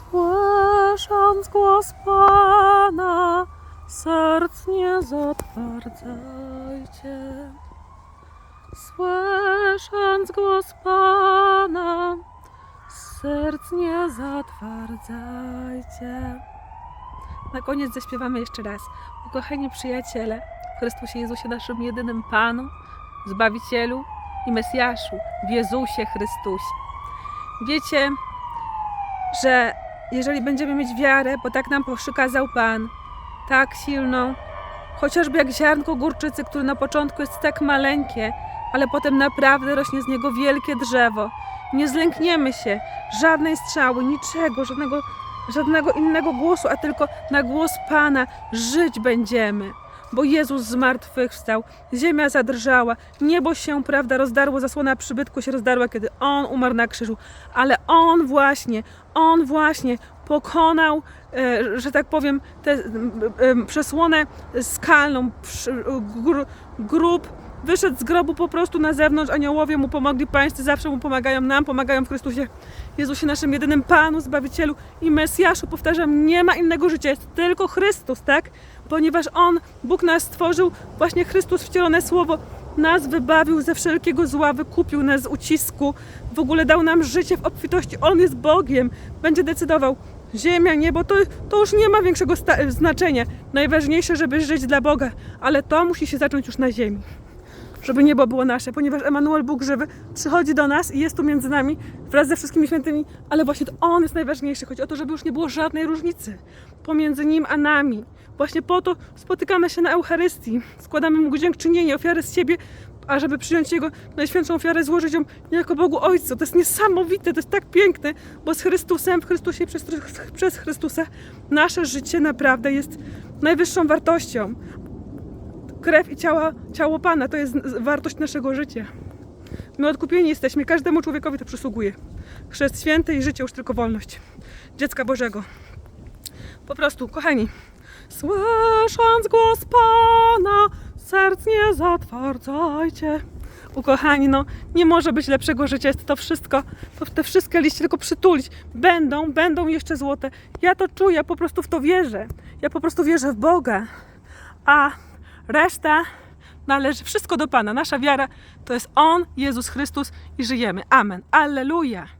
Słysząc głos Pana, serc nie zatwardzajcie. Słysząc głos Pana, serc nie zatwardzajcie. Na koniec zaśpiewamy jeszcze raz. Ukochani przyjaciele, Chrystusie Jezusie, naszym jedynym Panu, Zbawicielu i Mesjaszu, w Jezusie Chrystusie. Wiecie, że jeżeli będziemy mieć wiarę, bo tak nam przykazał Pan, tak silną, chociażby jak ziarnko górczycy, które na początku jest tak maleńkie, ale potem naprawdę rośnie z niego wielkie drzewo. Nie zlękniemy się żadnej strzały, niczego, żadnego, żadnego innego głosu, a tylko na głos Pana żyć będziemy. Bo Jezus z martwych wstał, ziemia zadrżała, niebo się, prawda, rozdarło, zasłona przybytku się rozdarła, kiedy On umarł na krzyżu. Ale On właśnie, On właśnie pokonał, e, że tak powiem, tę przesłonę skalną, grób, wyszedł z grobu po prostu na zewnątrz, aniołowie mu pomogli, pańscy zawsze mu pomagają, nam pomagają w Chrystusie Jezusie, naszym jedynym Panu, Zbawicielu i Mesjaszu. Powtarzam, nie ma innego życia, jest tylko Chrystus, tak? Ponieważ On, Bóg nas stworzył, właśnie Chrystus, wcielone Słowo, nas wybawił ze wszelkiego zła, wykupił nas z ucisku, w ogóle dał nam życie w obfitości. On jest Bogiem, będzie decydował. Ziemia, niebo, to, to już nie ma większego znaczenia. Najważniejsze, żeby żyć dla Boga, ale to musi się zacząć już na ziemi żeby niebo było nasze, ponieważ Emanuel Bóg żywy przychodzi do nas i jest tu między nami wraz ze wszystkimi świętymi, ale właśnie to On jest najważniejszy. Chodzi o to, żeby już nie było żadnej różnicy pomiędzy Nim a nami. Właśnie po to spotykamy się na Eucharystii, składamy Mu dziękczynienie, ofiarę z siebie, a żeby przyjąć Jego najświętszą ofiarę, złożyć ją jako Bogu Ojcu. To jest niesamowite, to jest tak piękne, bo z Chrystusem, w Chrystusie, przez, przez Chrystusa nasze życie naprawdę jest najwyższą wartością krew i ciała, ciało Pana to jest wartość naszego życia. My odkupieni jesteśmy, każdemu człowiekowi to przysługuje. Chrzest święty i życie już tylko wolność dziecka Bożego. Po prostu, kochani, słysząc głos Pana, serc nie zatwardzajcie. Ukochani, no nie może być lepszego życia, jest to wszystko, to te wszystkie liście tylko przytulić. Będą, będą jeszcze złote. Ja to czuję, ja po prostu w to wierzę. Ja po prostu wierzę w Boga. A Reszta należy wszystko do Pana. Nasza wiara to jest On, Jezus Chrystus i żyjemy. Amen. Alleluja.